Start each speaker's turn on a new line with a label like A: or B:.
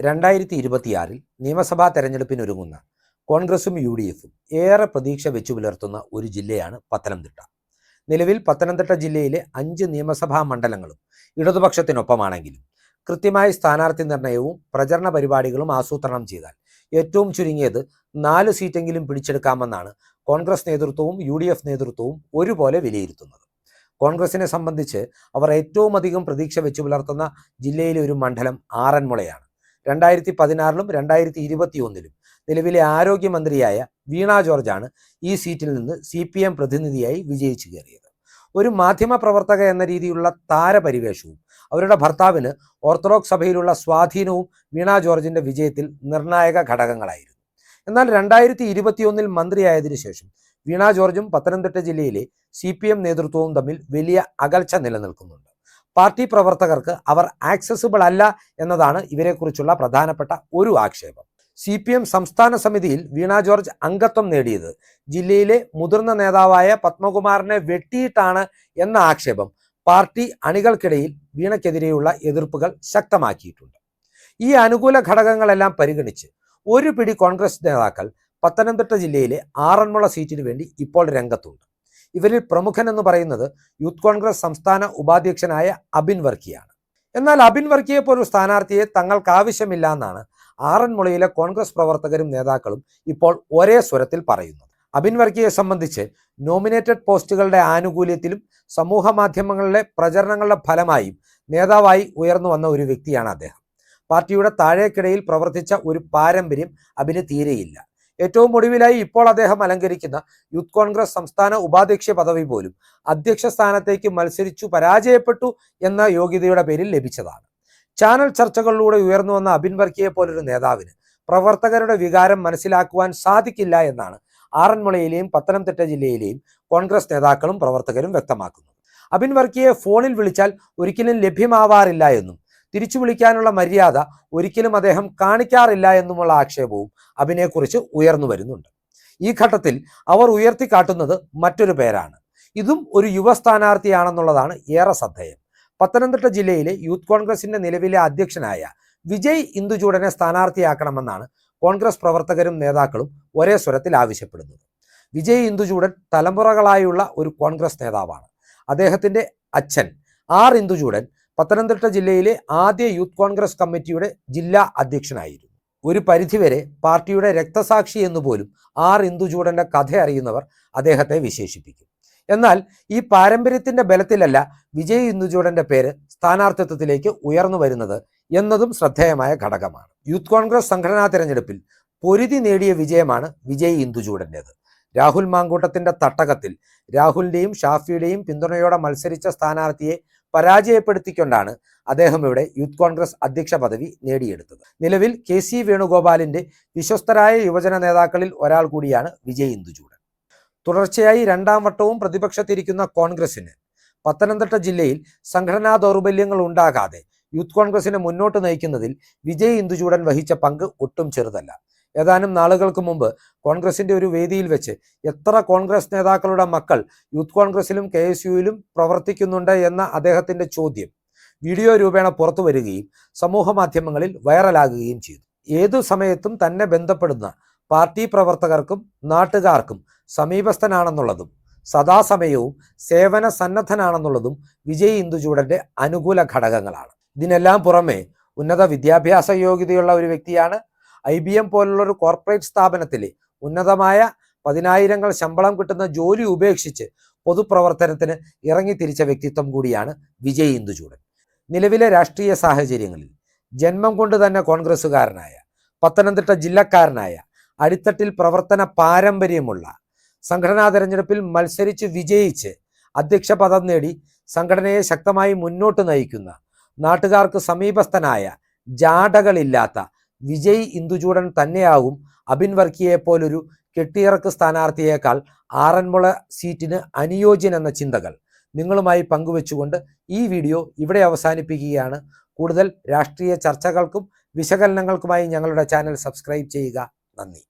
A: രണ്ടായിരത്തി ഇരുപത്തിയാറിൽ നിയമസഭാ തെരഞ്ഞെടുപ്പിനൊരുങ്ങുന്ന കോൺഗ്രസും യു ഡി എഫും ഏറെ പ്രതീക്ഷ വെച്ചു പുലർത്തുന്ന ഒരു ജില്ലയാണ് പത്തനംതിട്ട. നിലവിൽ പത്തനംതിട്ട ജില്ലയിലെ അഞ്ച് നിയമസഭാ മണ്ഡലങ്ങളും ഇടതുപക്ഷത്തിനൊപ്പമാണെങ്കിലും കൃത്യമായ സ്ഥാനാർത്ഥി നിർണയവും പ്രചരണ പരിപാടികളും ആസൂത്രണം ചെയ്താൽ ഏറ്റവും ചുരുങ്ങിയത് നാല് സീറ്റെങ്കിലും പിടിച്ചെടുക്കാമെന്നാണ് കോൺഗ്രസ് നേതൃത്വവും യു ഡി എഫ് നേതൃത്വവും ഒരുപോലെ വിലയിരുത്തുന്നത്. കോൺഗ്രസിനെ സംബന്ധിച്ച് അവർ ഏറ്റവും അധികം പ്രതീക്ഷ വെച്ചു പുലർത്തുന്ന ജില്ലയിലെ ഒരു മണ്ഡലം ആറന്മുളയാണ്. രണ്ടായിരത്തി പതിനാറിലും രണ്ടായിരത്തി ഇരുപത്തി ഒന്നിലും നിലവിലെ ആരോഗ്യമന്ത്രിയായ വീണ ജോർജാണ് ഈ സീറ്റിൽ നിന്ന് സി പി എം പ്രതിനിധിയായി വിജയിച്ചു കയറിയത്. ഒരു മാധ്യമപ്രവർത്തക എന്ന രീതിയിലുള്ള താരപരിവേഷവും അവരുടെ ഭർത്താവിന് ഓർത്തഡോക്സ് സഭയിലുള്ള സ്വാധീനവും വീണ ജോർജിന്റെ വിജയത്തിൽ നിർണായക ഘടകങ്ങളായിരുന്നു. എന്നാൽ രണ്ടായിരത്തി ഇരുപത്തിയൊന്നിൽ മന്ത്രിയായതിനു ശേഷം വീണ ജോർജും പത്തനംതിട്ട ജില്ലയിലെ സി പി എം നേതൃത്വവും തമ്മിൽ വലിയ അകൽച്ച നിലനിൽക്കുന്നുണ്ട്. പാർട്ടി പ്രവർത്തകർക്ക് അവർ ആക്സസിബിൾ അല്ല എന്നതാണ് ഇവരെക്കുറിച്ചുള്ള പ്രധാനപ്പെട്ട ഒരു ആക്ഷേപം. സി പി എം സംസ്ഥാന സമിതിയിൽ വീണ ജോർജ് അംഗത്വം നേടിയത് ജില്ലയിലെ മുതിർന്ന നേതാവായ പത്മകുമാറിനെ വെട്ടിയിട്ടാണ് എന്ന ആക്ഷേപം പാർട്ടി അണികൾക്കിടയിൽ വീണയ്ക്കെതിരെയുള്ള എതിർപ്പുകൾ ശക്തമാക്കിയിട്ടുണ്ട്. ഈ അനുകൂല ഘടകങ്ങളെല്ലാം പരിഗണിച്ച് ഒരു പിടി കോൺഗ്രസ് നേതാക്കൾ പത്തനംതിട്ട ജില്ലയിലെ ആറന്മുള സീറ്റിനു വേണ്ടി ഇപ്പോൾ രംഗത്തുണ്ട്. ഇവരിൽ പ്രമുഖൻ എന്ന് പറയുന്നത് യൂത്ത് കോൺഗ്രസ് സംസ്ഥാന ഉപാധ്യക്ഷനായ അബിൻ വർക്കിയാണ്. എന്നാൽ അബിൻ വർക്കിയെ പോലൊരു സ്ഥാനാർത്ഥിയെ തങ്ങൾക്ക് ആവശ്യമില്ല എന്നാണ് ആറന്മുളയിലെ കോൺഗ്രസ് പ്രവർത്തകരും നേതാക്കളും ഇപ്പോൾ ഒരേ സ്വരത്തിൽ പറയുന്നത്. അബിൻ വർക്കിയെ സംബന്ധിച്ച് നോമിനേറ്റഡ് പോസ്റ്റുകളുടെ ആനുകൂല്യത്തിലും സമൂഹ മാധ്യമങ്ങളിലെ പ്രചരണങ്ങളുടെ ഫലമായും നേതാവായി ഉയർന്നു വന്ന ഒരു വ്യക്തിയാണ് അദ്ദേഹം. പാർട്ടിയുടെ താഴേക്കിടയിൽ പ്രവർത്തിച്ച ഒരു പാരമ്പര്യം അബിന് തീരെയില്ല. ഏറ്റവും ഒടുവിലായി ഇപ്പോൾ അദ്ദേഹം അലങ്കരിക്കുന്ന യൂത്ത് കോൺഗ്രസ് സംസ്ഥാന ഉപാധ്യക്ഷ പദവി പോലും അധ്യക്ഷ സ്ഥാനത്തേക്ക് മത്സരിച്ചു പരാജയപ്പെട്ടു എന്ന യോഗ്യതയുടെ പേരിൽ ലഭിച്ചതാണ്. ചാനൽ ചർച്ചകളിലൂടെ ഉയർന്നു വന്ന അബിൻ വർക്കിയെ പോലൊരു നേതാവിന് പ്രവർത്തകരുടെ വികാരം മനസ്സിലാക്കുവാൻ സാധിക്കില്ല എന്നാണ് ആറന്മുളയിലെയും പത്തനംതിട്ട ജില്ലയിലെയും കോൺഗ്രസ് നേതാക്കളും പ്രവർത്തകരും വ്യക്തമാക്കുന്നു അബിൻ വർക്കിയെ ഫോണിൽ വിളിച്ചാൽ ഒരിക്കലും ലഭ്യമാവാറില്ല എന്നും തിരിച്ചു വിളിക്കാനുള്ള മര്യാദ ഒരിക്കലും അദ്ദേഹം കാണിക്കാറില്ല എന്നുമുള്ള ആക്ഷേപവും അബിനെക്കുറിച്ച് ഉയർന്നു വരുന്നുണ്ട്. ഈ ഘട്ടത്തിൽ അവർ ഉയർത്തിക്കാട്ടുന്നത് മറ്റൊരു പേരാണ്. ഇതും ഒരു യുവ സ്ഥാനാർത്ഥിയാണെന്നുള്ളതാണ് ഏറെ ശ്രദ്ധേയം. പത്തനംതിട്ട ജില്ലയിലെ യൂത്ത് കോൺഗ്രസിന്റെ നിലവിലെ അധ്യക്ഷനായ വിജയ് ഇന്ദുചൂടനെ സ്ഥാനാർത്ഥിയാക്കണമെന്നാണ് കോൺഗ്രസ് പ്രവർത്തകരും നേതാക്കളും ഒരേ സ്വരത്തിൽ ആവശ്യപ്പെടുന്നത്. വിജയ് ഇന്ദുചൂടൻ തലമുറകളായുള്ള ഒരു കോൺഗ്രസ് നേതാവാണ്. അദ്ദേഹത്തിന്റെ അച്ഛൻ ആർ ഇന്ദുചൂടൻ പത്തനംതിട്ട ജില്ലയിലെ ആദ്യ യൂത്ത് കോൺഗ്രസ് കമ്മിറ്റിയുടെ ജില്ലാ അധ്യക്ഷനായിരുന്നു. ഒരു പരിധിവരെ പാർട്ടിയുടെ രക്തസാക്ഷി എന്നുപോലും ആർ ഇന്ദുചൂടന്റെ കഥ അറിയുന്നവർ അദ്ദേഹത്തെ വിശേഷിപ്പിക്കും. എന്നാൽ ഈ പാരമ്പര്യത്തിന്റെ ബലത്തിലല്ല വിജയ് ഇന്ദുചൂടന്റെ പേര് സ്ഥാനാർത്ഥിത്വത്തിലേക്ക് ഉയർന്നു വരുന്നത് എന്നതും ശ്രദ്ധേയമായ ഘടകമാണ്. യൂത്ത് കോൺഗ്രസ് സംഘടനാ തെരഞ്ഞെടുപ്പിൽ പൊരുതി നേടിയ വിജയമാണ് വിജയ് ഇന്ദുചൂടന്റേത് രാഹുൽ മാങ്കൂട്ടത്തിന്റെ തട്ടകത്തിൽ രാഹുലിന്റെയും ഷാഫിയുടെയും പിന്തുണയോടെ മത്സരിച്ച സ്ഥാനാർത്ഥിയെ പരാജയപ്പെടുത്തിക്കൊണ്ടാണ് അദ്ദേഹം ഇവിടെ യൂത്ത് കോൺഗ്രസ് അധ്യക്ഷ പദവി നേടിയെടുത്തത്. നിലവിൽ കെ സി വേണുഗോപാലിന്റെ വിശ്വസ്തരായ യുവജന നേതാക്കളിൽ ഒരാൾ കൂടിയാണ് വിജയ് ഇന്ദുചൂടൻ. തുടർച്ചയായി രണ്ടാം വട്ടവും പ്രതിപക്ഷത്തിരിക്കുന്ന കോൺഗ്രസിന് പത്തനംതിട്ട ജില്ലയിൽ സംഘടനാ ദൗർബല്യങ്ങൾ ഉണ്ടാകാതെ യൂത്ത് കോൺഗ്രസിനെ മുന്നോട്ട് നയിക്കുന്നതിൽ വിജയ് ഇന്ദുചൂടൻ വഹിച്ച പങ്ക് ഒട്ടും ചെറുതല്ല. ഏതാനും നാളുകൾക്ക് മുമ്പ് കോൺഗ്രസിന്റെ ഒരു വേദിയിൽ വെച്ച് എത്ര കോൺഗ്രസ് നേതാക്കളുടെ മക്കൾ യൂത്ത് കോൺഗ്രസിലും കെ എസ് യുയിലും പ്രവർത്തിക്കുന്നുണ്ട് എന്ന അദ്ദേഹത്തിന്റെ ചോദ്യം വീഡിയോ രൂപേണ പുറത്തു വരികയും സമൂഹ മാധ്യമങ്ങളിൽ വൈറലാകുകയും ചെയ്തു. ഏതു സമയത്തും തന്നെ ബന്ധപ്പെടുന്ന പാർട്ടി പ്രവർത്തകർക്കും നാട്ടുകാർക്കും സമീപസ്ഥനാണെന്നുള്ളതും സദാസമയവും സേവന സന്നദ്ധനാണെന്നുള്ളതും വിജയ് ഇന്ദുചൂടന്റെ അനുകൂല ഘടകങ്ങളാണ്. ഇതിനെല്ലാം പുറമെ ഉന്നത വിദ്യാഭ്യാസ യോഗ്യതയുള്ള ഒരു വ്യക്തിയാണ് ഐ ബി എം പോലുള്ള ഒരു കോർപ്പറേറ്റ് സ്ഥാപനത്തിൽ ഉന്നതമായ പതിനായിരങ്ങൾ ശമ്പളം കിട്ടുന്ന ജോലി ഉപേക്ഷിച്ച് പൊതുപ്രവർത്തനത്തിന് ഇറങ്ങി തിരിച്ച വ്യക്തിത്വം കൂടിയാണ് വിജയ് ഇന്ദുചൂടൻ. നിലവിലെ രാഷ്ട്രീയ സാഹചര്യങ്ങളിൽ ജന്മം കൊണ്ട് തന്നെ കോൺഗ്രസ്സുകാരനായ പത്തനംതിട്ട ജില്ലക്കാരനായ അടിത്തട്ടിൽ പ്രവർത്തന പാരമ്പര്യമുള്ള സംഘടനാ തെരഞ്ഞെടുപ്പിൽ മത്സരിച്ച് വിജയിച്ച് അധ്യക്ഷ പദം നേടി സംഘടനയെ ശക്തമായി മുന്നോട്ട് നയിക്കുന്ന നാട്ടുകാർക്ക് സമീപസ്ഥനായ ജാടകളില്ലാത്ത വിജയ് ഇന്ദുചൂടൻ തന്നെയാകും അബിൻ വർക്കിയെ പോലൊരു കെട്ടിയിറക്ക് സ്ഥാനാർത്ഥിയേക്കാൾ ആറന്മുള സീറ്റിന് അനുയോജ്യൻ എന്ന ചിന്തകൾ നിങ്ങളുമായി പങ്കുവെച്ചുകൊണ്ട് ഈ വീഡിയോ ഇവിടെ അവസാനിപ്പിക്കുകയാണ്. കൂടുതൽ രാഷ്ട്രീയ ചർച്ചകൾക്കും വിശകലനങ്ങൾക്കുമായി ഞങ്ങളുടെ ചാനൽ സബ്സ്ക്രൈബ് ചെയ്യുക. നന്ദി.